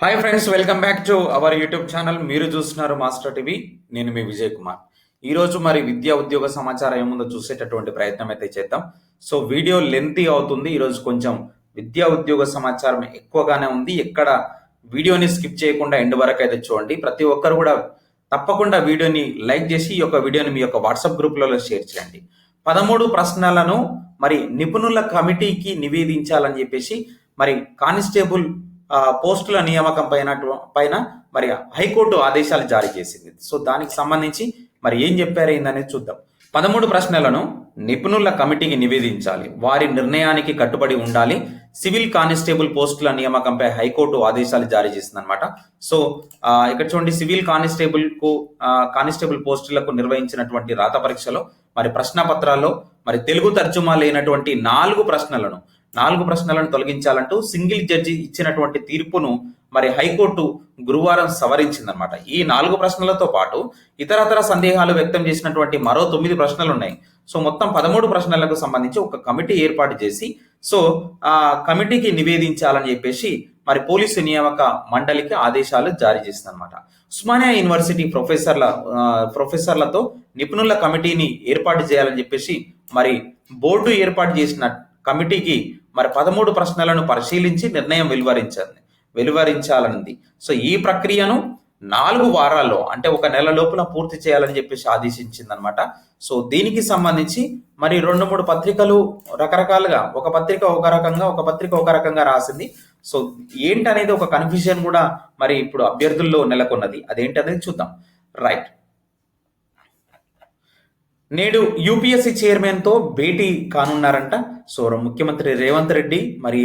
Hi friends welcome back to our YouTube channel master చూస్తున్నారు master TV నేను మీ విజయ్ కుమార్. ఈ రోజు మరి విద్యా ఉద్యోగ సమాచారం ఏముందో చూసేటటువంటి ప్రయత్నం అయితే చేద్దాం. సో వీడియో లెంతీ అవుతుంది. ఈరోజు కొంచెం విద్యా ఉద్యోగ సమాచారం ఎక్కువగానే ఉంది. ఎక్కడ వీడియోని స్కిప్ చేయకుండా ఎండ్ వరకు అయితే చూడండి. ప్రతి ఒక్కరు కూడా తప్పకుండా వీడియోని లైక్ చేసి ఈ యొక్క వీడియోని మీ యొక్క వాట్సాప్ గ్రూప్లలో షేర్ చేయండి. పదమూడు ప్రశ్నలను మరి నిపుణుల కమిటీకి నివేదించాలని చెప్పేసి మరి కానిస్టేబుల్ పోస్టుల నియామకం పైన పైన మరి హైకోర్టు ఆదేశాలు జారీ చేసింది. సో దానికి సంబంధించి మరి ఏం చెప్పారు ఏందనేది చూద్దాం. పదమూడు ప్రశ్నలను నిపుణుల కమిటీకి నివేదించాలి. వారి నిర్ణయానికి కట్టుబడి ఉండాలి. సివిల్ కానిస్టేబుల్ పోస్టుల నియామకంపై హైకోర్టు ఆదేశాలు జారీ చేసింది అనమాట సో ఇక్కడ చూడండి సివిల్ కానిస్టేబుల్కు కానిస్టేబుల్ పోస్టులకు నిర్వహించినటువంటి రాత పరీక్షలో మరి ప్రశ్న పత్రాల్లో మరి తెలుగు తర్జుమా లేనటువంటి నాలుగు ప్రశ్నలను నాలుగు ప్రశ్నలను తొలగించాలంటూ సింగిల్ జడ్జి ఇచ్చినటువంటి తీర్పును మరి హైకోర్టు గురువారం సవరించిందనమాట ఈ నాలుగు ప్రశ్నలతో పాటు ఇతరతర సందేహాలు వ్యక్తం చేసినటువంటి మరో తొమ్మిది ప్రశ్నలు ఉన్నాయి సో మొత్తం పదమూడు ప్రశ్నలకు సంబంధించి ఒక కమిటీ ఏర్పాటు చేసి సో ఆ కమిటీకి నివేదించాలని చెప్పేసి మరి పోలీసు నియామక మండలికి ఆదేశాలు జారీ చేసిందనమాట ఉస్మానియా యూనివర్సిటీ ప్రొఫెసర్ల ప్రొఫెసర్లతో నిపుణుల కమిటీని ఏర్పాటు చేయాలని చెప్పేసి మరి బోర్డు ఏర్పాటు చేసిన కమిటీకి మరి పదమూడు ప్రశ్నలను పరిశీలించి నిర్ణయం వెలువరించింది వెలువరించాలనుంది సో ఈ ప్రక్రియను నాలుగు వారాల్లో అంటే ఒక నెల లోపల పూర్తి చేయాలని చెప్పేసి ఆదేశించింది అనమాట సో దీనికి సంబంధించి మరి రెండు మూడు పత్రికలు రకరకాలుగా ఒక పత్రిక ఒక రకంగా ఒక పత్రిక ఒక రకంగా రాసింది. సో ఏంటనేది ఒక కన్ఫ్యూజన్ కూడా మరి ఇప్పుడు అభ్యర్థుల్లో నెలకొన్నది. అదేంటనేది చూద్దాం. రైట్. నేడు యూపీఎస్సీ చైర్మన్తో భేటీ కానున్నారంట. సో ముఖ్యమంత్రి రేవంత్ రెడ్డి మరి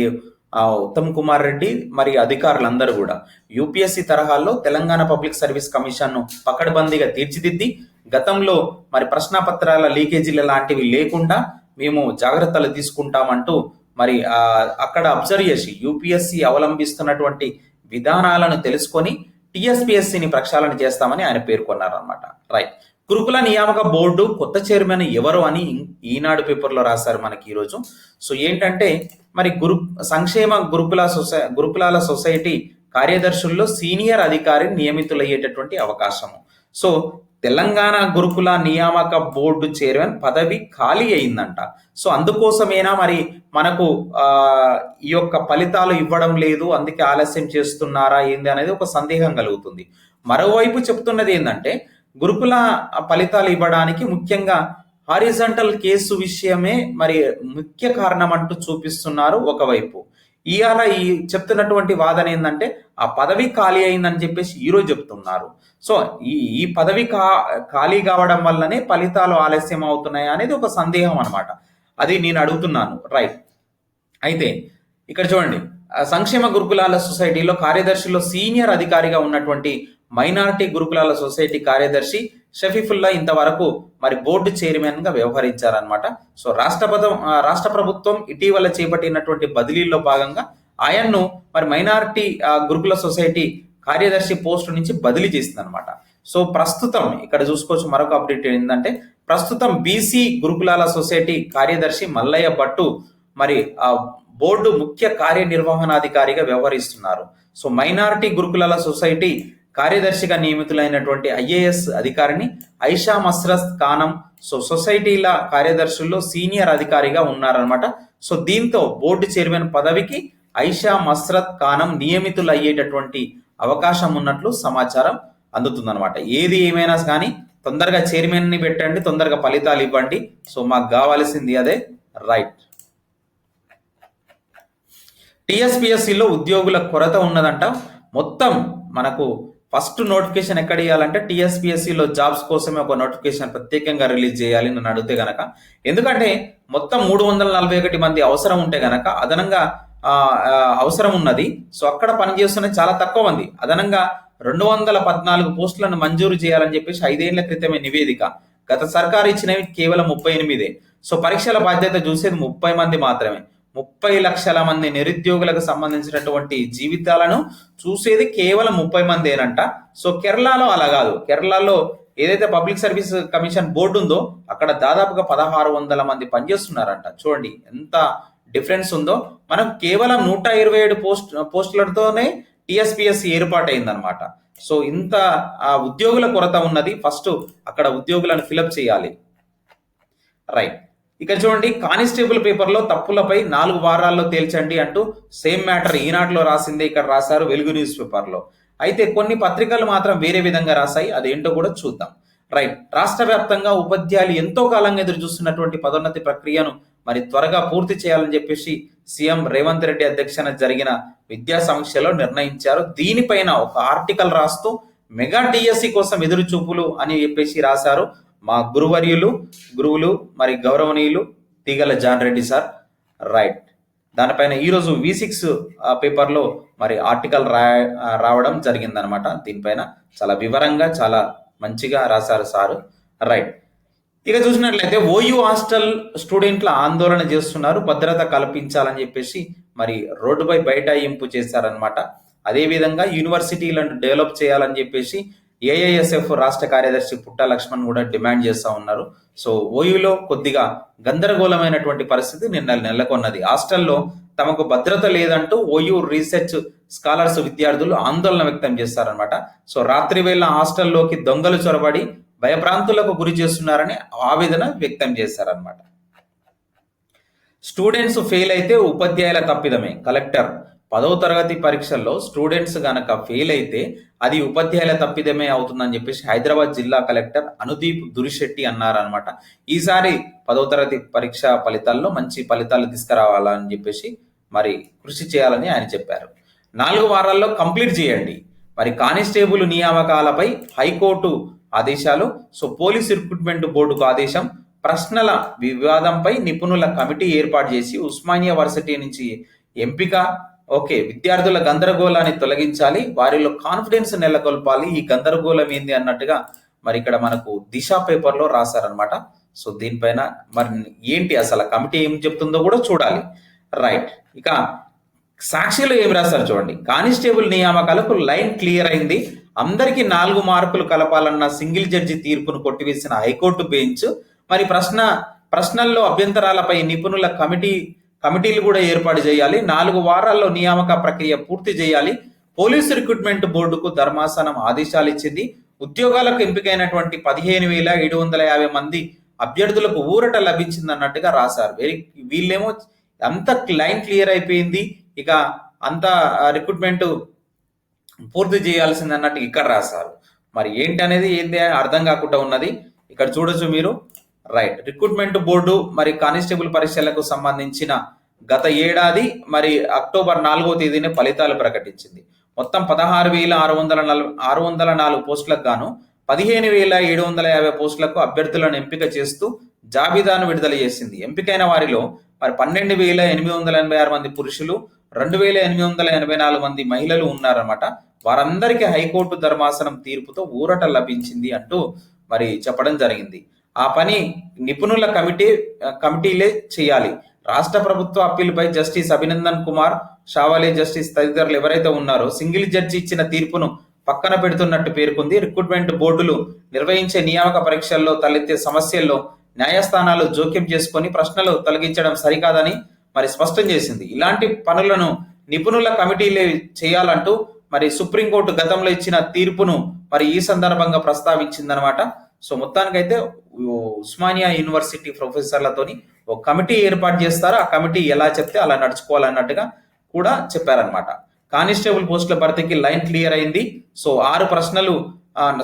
ఉత్తమ్ కుమార్ రెడ్డి మరి అధికారులందరూ కూడా యూపీఎస్సీ తరహాల్లో తెలంగాణ పబ్లిక్ సర్వీస్ కమిషన్ను పకడ్బందీగా తీర్చిదిద్ది గతంలో మరి ప్రశ్నపత్రాల లీకేజీల లాంటివి లేకుండా మేము జాగ్రత్తలు తీసుకుంటామంటూ మరి అక్కడ అబ్జర్వ్ చేసి యూపీఎస్సీ అవలంబిస్తున్నటువంటి విధానాలను తెలుసుకొని టీఎస్పీఎస్సీని ప్రక్షాళన చేస్తామని ఆయన పేర్కొన్నారనమాట రైట్. గురుకుల నియామక బోర్డు కొత్త చైర్మన్ ఎవరు అని ఈనాడు పేపర్లో రాశారు మనకి ఈరోజు. సో ఏంటంటే మరి గురు సంక్షేమ గురుకుల సొసై గురుకులాల సొసైటీ కార్యదర్శుల్లో సీనియర్ అధికారి నియమితులయ్యేటటువంటి అవకాశము. సో తెలంగాణ గురుకుల నియామక బోర్డు చైర్మన్ పదవి ఖాళీ అయిందంట. సో అందుకోసమేనా మరి మనకు ఈ యొక్క ఫలితాలు ఇవ్వడం లేదు అందుకే ఆలస్యం చేస్తున్నారా ఏంది అనేది ఒక సందేహం కలుగుతుంది. మరోవైపు చెప్తున్నది ఏంటంటే గురుకుల ఫలితాలు ఇవ్వడానికి ముఖ్యంగా హారిజంటల్ కేసు విషయమే మరి ముఖ్య కారణం అంటూ చూపిస్తున్నారు ఒకవైపు. ఇవాళ ఈ చెప్తున్నటువంటి వాదన ఏంటంటే ఆ పదవి ఖాళీ అయిందని చెప్పేసి ఈరోజు చెప్తున్నారు. సో ఈ ఈ పదవి కా ఖాళీ కావడం వల్లనే ఫలితాలు ఆలస్యం అవుతున్నాయి అనేది ఒక సందేహం అనమాట అది నేను అడుగుతున్నాను. రైట్. అయితే ఇక్కడ చూడండి. సంక్షేమ గురుకులాల సొసైటీలో కార్యదర్శిలో సీనియర్ అధికారిగా ఉన్నటువంటి మైనారిటీ గురుకులాల సొసైటీ కార్యదర్శి షఫీఫుల్లా ఇంతవరకు మరి బోర్డు చైర్మన్గా వ్యవహరించారనమాట సో రాష్ట్ర రాష్ట్ర ప్రభుత్వం ఇటీవల చేపట్టినటువంటి బదిలీల్లో భాగంగా ఆయన్ను మరి మైనారిటీ గురుకుల సొసైటీ కార్యదర్శి పోస్టు నుంచి బదిలీ చేసింది అనమాట సో ప్రస్తుతం ఇక్కడ చూసుకోవచ్చు మరొక అప్డేట్ ఏంటంటే ప్రస్తుతం బీసీ గురుకులాల సొసైటీ కార్యదర్శి మల్లయ్య భట్టు మరి ఆ బోర్డు ముఖ్య కార్యనిర్వహణాధికారిగా వ్యవహరిస్తున్నారు. సో మైనారిటీ గురుకులాల సొసైటీ కార్యదర్శిగా నియమితులైనటువంటి ఐఏఎస్ అధికారిని ఐషా మస్రస్ ఖానం సో సొసైటీల కార్యదర్శుల్లో సీనియర్ అధికారిగా ఉన్నారనమాట సో దీంతో బోర్డు చైర్మన్ పదవికి ఐషా మస్రత్ ఖానం నియమితులు అయ్యేటటువంటి అవకాశం ఉన్నట్లు సమాచారం అందుతుందన్నమాట. ఏది ఏమైనా కానీ తొందరగా చైర్మన్ని పెట్టండి తొందరగా ఫలితాలు ఇవ్వండి. సో మాకు కావాల్సింది అదే రైట్. టిఎస్పిఎస్సిలో ఉద్యోగుల కొరత ఉన్నదంట. మొత్తం మనకు ఫస్ట్ నోటిఫికేషన్ ఎక్కడ ఇవ్వాలంటే టిఎస్పిఎస్సిలో జాబ్స్ కోసమే ఒక నోటిఫికేషన్ ప్రత్యేకంగా రిలీజ్ చేయాలి నన్ను అడిగితే గనక. ఎందుకంటే మొత్తం మూడు వందల నలభై ఒకటి మంది అవసరం ఉంటే గనక అదనంగా అవసరం ఉన్నది. సో అక్కడ పనిచేస్తున్న చాలా తక్కువ మంది. అదనంగా రెండు వందల పద్నాలుగు పోస్టులను మంజూరు చేయాలని చెప్పేసి ఐదేళ్ళ క్రితమే నివేదిక. గత సర్కారు ఇచ్చినవి కేవలం ముప్పై ఎనిమిదే. సో పరీక్షల బాధ్యత చూసేది ముప్పై మంది మాత్రమే. ముప్పై లక్షల మంది నిరుద్యోగులకు సంబంధించినటువంటి జీవితాలను చూసేది కేవలం ముప్పై మందేనంట. సో కేరళలో అలా కాదు. కేరళలో ఏదైతే పబ్లిక్ సర్వీస్ కమిషన్ బోర్డు ఉందో అక్కడ దాదాపుగా పదహారు వందల మంది పనిచేస్తున్నారంట. చూడండి ఎంత డిఫరెన్స్ ఉందో. మనం కేవలం నూట ఇరవై ఏడు పోస్ట్ పోస్టులతోనే టిఎస్పిఎస్సి ఏర్పాటైందనమాట సో ఇంత ఆ ఉద్యోగుల కొరత ఉన్నది. ఫస్ట్ అక్కడ ఉద్యోగులను ఫిలప్ చేయాలి. రైట్. ఇక చూడండి కానిస్టేబుల్ పేపర్లో తప్పులపై నాలుగు వారాల్లో తేల్చండి అంటూ సేమ్ మ్యాటర్ ఈనాటిలో రాసిందే ఇక్కడ రాశారు వెలుగు న్యూస్ పేపర్లో. అయితే కొన్ని పత్రికలు మాత్రం వేరే విధంగా రాశాయి అదేంటో కూడా చూద్దాం. రైట్ రాష్ట్ర వ్యాప్తంగా ఉపాధ్యాయులు ఎంతో కాలంగా ఎదురు చూస్తున్నటువంటి పదోన్నతి ప్రక్రియను మరి త్వరగా పూర్తి చేయాలని చెప్పేసి సీఎం రేవంత్ రెడ్డి అధ్యక్షన జరిగిన విద్యా సమీక్షలో నిర్ణయించారు. దీనిపైన ఒక ఆర్టికల్ రాస్తూ మెగా డిఎస్సి కోసం ఎదురు చూపులు అని చెప్పేసి రాశారు. మా గురువర్యులు గురువులు మరి గౌరవనీయులు Teegala John Reddy sir. Right దానిపైన ఈరోజు వి సిక్స్ పేపర్లో మరి ఆర్టికల్ రా రావడం జరిగిందనమాట. దీనిపైన చాలా వివరంగా చాలా మంచిగా రాశారు సారు. రైట్ ఇక చూసినట్లయితే ఓయూ హాస్టల్ స్టూడెంట్ల ఆందోళన చేస్తున్నారు. భద్రత కల్పించాలని చెప్పేసి మరి రోడ్డుపై బైఠాయింపు చేశారనమాట. అదేవిధంగా యూనివర్సిటీలను డెవలప్ చేయాలని చెప్పేసి ఏఐఎస్ఎఫ్ రాష్ట్ర కార్యదర్శి పుట్ట లక్ష్మణ్ కూడా డిమాండ్ చేస్తూ ఉన్నారు. సో ఓయూలో కొద్దిగా గందరగోళమైనటువంటి పరిస్థితి నిన్న నెలకొన్నది. హాస్టల్లో తమకు భద్రత లేదంటూ ఓయూ రీసెర్చ్ స్కాలర్స్ విద్యార్థులు ఆందోళన వ్యక్తం చేస్తారనమాట సో రాత్రి వేళ హాస్టల్లోకి దొంగలు చొరబడి భయభ్రాంతులకు గురి చేస్తున్నారని ఆవేదన వ్యక్తం చేశారనమాట స్టూడెంట్స్ ఫెయిల్ అయితే ఉపాధ్యాయుల తప్పిదమే. కలెక్టర్ పదవ తరగతి పరీక్షల్లో స్టూడెంట్స్ గనక ఫెయిల్ అయితే అది ఉపాధ్యాయుల తప్పిదమే అవుతుందని చెప్పేసి హైదరాబాద్ జిల్లా కలెక్టర్ అనుదీప్ దురిశెట్టి అన్నారనమాట ఈసారి పదో తరగతి పరీక్ష ఫలితాల్లో మంచి ఫలితాలు తీసుకురావాలని చెప్పేసి మరి కృషి చేయాలని ఆయన చెప్పారు. నాలుగు వారాల్లో కంప్లీట్ చేయండి. మరి కానిస్టేబుల్ నియామకాలపై హైకోర్టు ఆదేశాలు సో పోలీస్ రిక్రూట్మెంట్ బోర్డుకు ఆదేశం ప్రశ్నల వివాదంపై నిపుణుల కమిటీ ఏర్పాటు చేసి ఉస్మానియా వర్సిటీ నుంచి ఎంపిక ఓకే విద్యార్థుల గందరగోళాన్ని తొలగించాలి వారిలో కాన్ఫిడెన్స్ నెలకొల్పాలి. ఈ గందరగోళం ఏంది అన్నట్టుగా మరి ఇక్కడ మనకు దిశ పేపర్లో రాశారనమాట సో దీనిపైన మరి ఏంటి అసలు కమిటీ ఏం చెప్తుందో కూడా చూడాలి. రైట్ ఇక సాక్షిలో ఏం రాశారు చూడండి. కానిస్టేబుల్ నియామకాలకు లైన్ క్లియర్ అయింది. అందరికీ నాలుగు మార్కులు కలపాలన్న సింగిల్ జడ్జి తీర్పును కొట్టివేసిన హైకోర్టు బెంచ్. మరి ప్రశ్న ప్రశ్నల్లో అభ్యంతరాలపై నిపుణుల కమిటీ కమిటీలు కూడా ఏర్పాటు చేయాలి. నాలుగు వారాల్లో నియామక ప్రక్రియ పూర్తి చేయాలి. పోలీసు రిక్రూట్మెంట్ బోర్డుకు ధర్మాసనం ఆదేశాలు ఇచ్చింది. ఉద్యోగాలకు ఎంపికైనటువంటి పదిహేను వేల ఏడు వందల యాభై మంది అభ్యర్థులకు ఊరట లభించింది అన్నట్టుగా రాశారు. వెరీ వీళ్ళేమో అంత లైన్ క్లియర్ అయిపోయింది. ఇక అంత రిక్రూట్మెంట్ పూర్తి చేయాల్సింది అన్నట్టు ఇక్కడ రాశారు. మరి ఏంటి అనేది ఏంది అని అర్థం కాకుండా ఉన్నది. ఇక్కడ చూడొచ్చు మీరు. రైట్ రిక్రూట్మెంట్ బోర్డు మరి కానిస్టేబుల్ పరీక్షలకు సంబంధించిన గత ఏడాది మరి అక్టోబర్ నాలుగో తేదీని ఫలితాలు ప్రకటించింది. మొత్తం పదహారు వేల ఆరు వందల నలభై ఆరు వందల నాలుగు పోస్టులకు గాను పదిహేను వేల ఏడు వందల యాభై పోస్టులకు అభ్యర్థులను ఎంపిక చేస్తూ జాబితాను విడుదల చేసింది. ఎంపికైన వారిలో మరి పన్నెండు వేల ఎనిమిది వందల ఎనభై ఆరు మంది పురుషులు రెండు వేల ఎనిమిది వందల ఎనభై నాలుగు మంది మహిళలు ఉన్నారన్నమాట. వారందరికీ హైకోర్టు ధర్మాసనం తీర్పుతో ఊరట లభించింది అంటూ మరి చెప్పడం జరిగింది. ఆ పని నిపుణుల కమిటీ కమిటీలే చేయాలి. రాష్ట్ర ప్రభుత్వ అప్పీల్పై జస్టిస్ అభినందన్ కుమార్ షావాలే జస్టిస్ తదితరులు ఎవరైతే ఉన్నారో సింగిల్ జడ్జి ఇచ్చిన తీర్పును పక్కన పెడుతున్నట్టు పేర్కొంది. రిక్రూట్మెంట్ బోర్డులు నిర్వహించే నియామక పరీక్షల్లో తలెత్తే సమస్యల్లో న్యాయస్థానాలు జోక్యం చేసుకొని ప్రశ్నలు తొలగించడం సరికాదని మరి స్పష్టం చేసింది. ఇలాంటి పనులను నిపుణుల కమిటీలే చేయాలంటూ మరి సుప్రీంకోర్టు గతంలో ఇచ్చిన తీర్పును మరి ఈ సందర్భంగా ప్రస్తావించిందనమాట సో మొత్తానికైతే ఉస్మానియా యూనివర్సిటీ ప్రొఫెసర్లతోని ఒక కమిటీ ఏర్పాటు చేస్తారు? ఆ కమిటీ ఎలా చెప్తే అలా నడుచుకోవాలన్నట్టుగా కూడా చెప్పారనమాట కానిస్టేబుల్ పోస్టుల భర్తీకి లైన్ క్లియర్ అయింది. సో ఆరు ప్రశ్నలు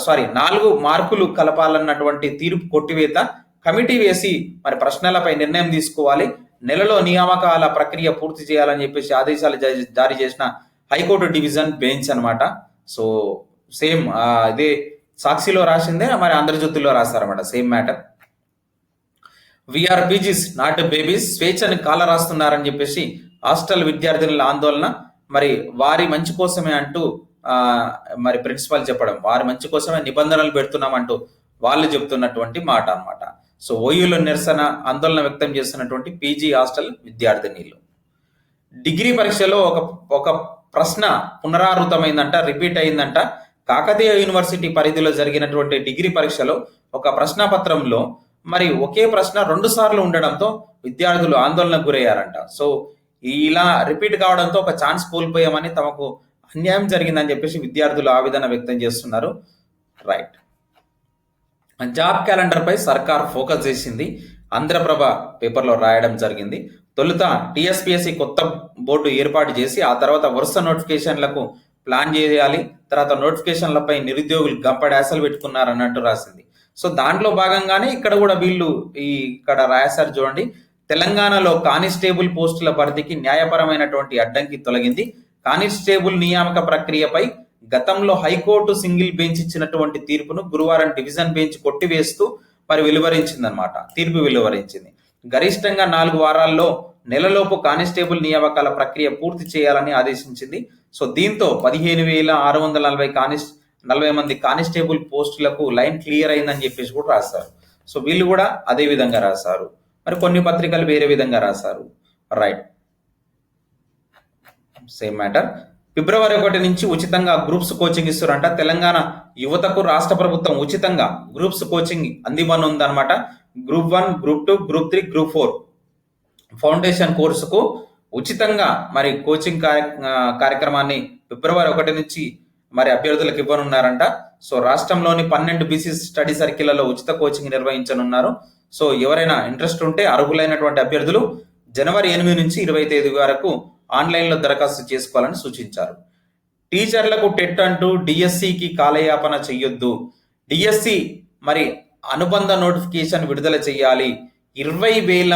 సారీ నాలుగు మార్కులు కలపాలన్నటువంటి తీర్పు కొట్టివేత కమిటీ వేసి మరి ప్రశ్నలపై నిర్ణయం తీసుకోవాలి. నెలలో నియామకాల ప్రక్రియ పూర్తి చేయాలని చెప్పేసి ఆదేశాలు జారీ చేసిన హైకోర్టు డివిజన్ బెంచ్ అనమాట సో సేమ్ ఇదే సాక్షిలో రాసిందే మరి ఆంధ్రజ్యోతిలో రాస్తారన్నమాట. Same matter we are PGs not babies స్వేచ్ఛని కాల రాస్తున్నారని చెప్పేసి హాస్టల్ విద్యార్థుల ఆందోళన. మరి వారి మంచి కోసమే అంటూ మరి ప్రిన్సిపాల్ చెప్పడం వారి మంచి కోసమే నిబంధనలు పెడుతున్నామంటూ వాళ్ళు చెప్తున్నటువంటి మాట అన్నమాట. సో ఓయూలో నిరసన ఆందోళన వ్యక్తం చేస్తున్నటువంటి పీజీ హాస్టల్ విద్యార్థినీలు. డిగ్రీ పరీక్షలో ఒక ఒక ప్రశ్న పునరావృతమైందంట రిపీట్ అయిందంట. కాకతీయ యూనివర్సిటీ పరిధిలో జరిగినటువంటి డిగ్రీ పరీక్షలో ఒక ప్రశ్నపత్రంలో మరి ఒకే ప్రశ్న రెండు సార్లు ఉండడంతో విద్యార్థులు ఆందోళనకు గురయ్యారంట. సో ఇలా రిపీట్ కావడంతో ఒక ఛాన్స్ కోల్పోయామని తమకు అన్యాయం జరిగిందని చెప్పేసి విద్యార్థులు ఆవేదన వ్యక్తం చేస్తున్నారు. రైట్. జాబ్ క్యాలెండర్ పై సర్కార్ ఫోకస్ చేసింది. ఆంధ్రప్రభ పేపర్లో రాయడం జరిగింది. తొలుత టిఎస్పిఎస్సి కొత్త బోర్డు ఏర్పాటు చేసి ఆ తర్వాత వరుస నోటిఫికేషన్లకు ప్లాన్ చేయాలి. తర్వాత నోటిఫికేషన్లపై నిరుద్యోగులు గంపడాసలు పెట్టుకున్నారు అన్నట్టు రాసింది. సో దాంట్లో భాగంగానే ఇక్కడ కూడా వీళ్ళు ఈ ఇక్కడ రాశారు చూడండి. తెలంగాణలో కానిస్టేబుల్ పోస్టుల భర్తీకి న్యాయపరమైనటువంటి అడ్డంకి తొలగింది. కానిస్టేబుల్ నియామక ప్రక్రియపై గతంలో హైకోర్టు సింగిల్ బెంచ్ ఇచ్చినటువంటి తీర్పును గురువారం డివిజన్ బెంచ్ కొట్టివేస్తూ మరి వెలువరించిందనమాట తీర్పు వెలువరించింది. గరిష్టంగా నాలుగు వారాల్లో నెలలోపు కానిస్టేబుల్ నియామకాల ప్రక్రియ పూర్తి చేయాలని ఆదేశించింది. సో దీంతో పదిహేను వేల ఆరు వందల నలభై కానిస్ నలభై మంది కానిస్టేబుల్ పోస్టులకు లైన్ క్లియర్ అయిందని చెప్పేసి కూడా రాశారు. సో వీళ్ళు కూడా అదే విధంగా రాశారు. మరి కొన్ని పత్రికలు వేరే విధంగా రాశారు. రైట్ సేమ్ మ్యాటర్ ఫిబ్రవరి ఒకటి నుంచి ఉచితంగా గ్రూప్స్ కోచింగ్ ఇస్తారంట. తెలంగాణ యువతకు రాష్ట్ర ప్రభుత్వం ఉచితంగా groups coaching అందివన్ group one group two group three group four foundation కోర్సుకు ఉచితంగా మరి కోచింగ్ కార్య- కార్యక్రమాన్ని ఫిబ్రవరి ఒకటి నుంచి మరి అభ్యర్థులకు ఇవ్వనున్నారంట. సో రాష్ట్రంలోని పన్నెండు బీసీ స్టడీ సర్కిళ్ళలో ఉచిత కోచింగ్ నిర్వహించనున్నారు. సో ఎవరైనా ఇంట్రెస్ట్ ఉంటే అర్హులైనటువంటి అభ్యర్థులు జనవరి ఎనిమిది నుంచి ఇరవై తేదీ వరకు ఆన్లైన్లో దరఖాస్తు చేసుకోవాలని సూచించారు. టీచర్లకు టెట్ అంటూ డిఎస్సికి కాలయాపన చెయ్యొద్దు. డిఎస్సి మరి అనుబంధ నోటిఫికేషన్ విడుదల చేయాలి ఇరవై వేల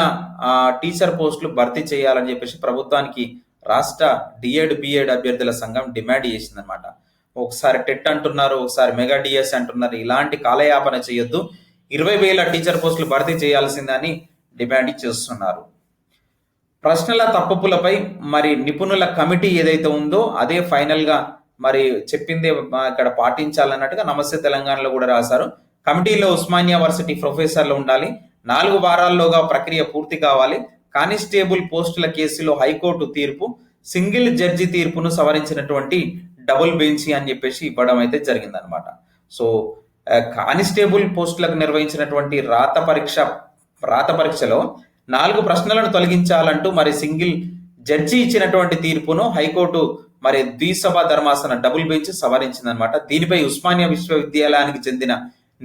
టీచర్ పోస్టులు భర్తీ చేయాలని చెప్పేసి ప్రభుత్వానికి రాష్ట్ర డిఎడ్ బిఎడ్ అభ్యర్థుల సంఘం డిమాండ్ చేసిందనమాట ఒకసారి టెట్ అంటున్నారు ఒకసారి మెగా డిఎస్ అంటున్నారు. ఇలాంటి కాలయాపన చేయొద్దు. ఇరవై వేల టీచర్ పోస్టులు భర్తీ చేయాల్సిందని డిమాండ్ చేస్తున్నారు ప్రశ్నల తప్పులపై మరి నిపుణుల కమిటీ ఏదైతే ఉందో అదే ఫైనల్గా మరి చెప్పిందే ఇక్కడ పాటించాలన్నట్టుగా నమస్తే తెలంగాణలో కూడా రాశారు. కమిటీలో ఉస్మానియా వర్సిటీ ప్రొఫెసర్లు ఉండాలి. నాలుగు వారాల్లోగా ప్రక్రియ పూర్తి కావాలి. కానిస్టేబుల్ పోస్టుల కేసులో హైకోర్టు తీర్పు సింగిల్ జడ్జి తీర్పును సవరించినటువంటి డబుల్ బెంచి అని చెప్పేసి ఇవ్వడం అయితే జరిగిందనమాట సో కానిస్టేబుల్ పోస్టులకు నిర్వహించినటువంటి రాత పరీక్ష రాత పరీక్షలో నాలుగు ప్రశ్నలను తొలగించాలంటూ మరి సింగిల్ జడ్జి ఇచ్చినటువంటి తీర్పును హైకోర్టు మరి ద్విసభ ధర్మాసన డబుల్ బెంచ్ సవరించిందనమాట దీనిపై ఉస్మానియా విశ్వవిద్యాలయానికి చెందిన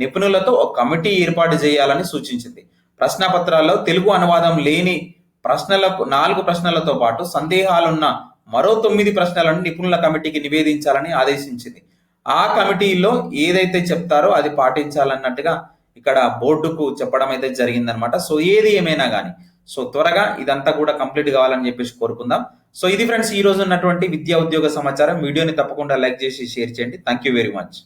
నిపుణులతో ఒక కమిటీ ఏర్పాటు చేయాలని సూచించింది. ప్రశ్నపత్రాల్లో తెలుగు అనువాదం లేని ప్రశ్నలకు నాలుగు ప్రశ్నలతో పాటు సందేహాలున్న మరో తొమ్మిది ప్రశ్నలను నిపుణుల కమిటీకి నివేదించాలని ఆదేశించింది. ఆ కమిటీలో ఏదైతే చెప్తారో అది పాటించాలన్నట్టుగా ఇక్కడ బోర్డుకు చెప్పడం అయితే జరిగిందనమాట సో ఏది ఏమైనా కానీ సో త్వరగా ఇదంతా కూడా కంప్లీట్ కావాలని చెప్పేసి కోరుకుందాం. సో ఇది ఫ్రెండ్స్ ఈ రోజు ఉన్నటువంటి విద్యా ఉద్యోగ సమాచారం. వీడియోని తప్పకుండా లైక్ చేసి షేర్ చేయండి. Thank you very much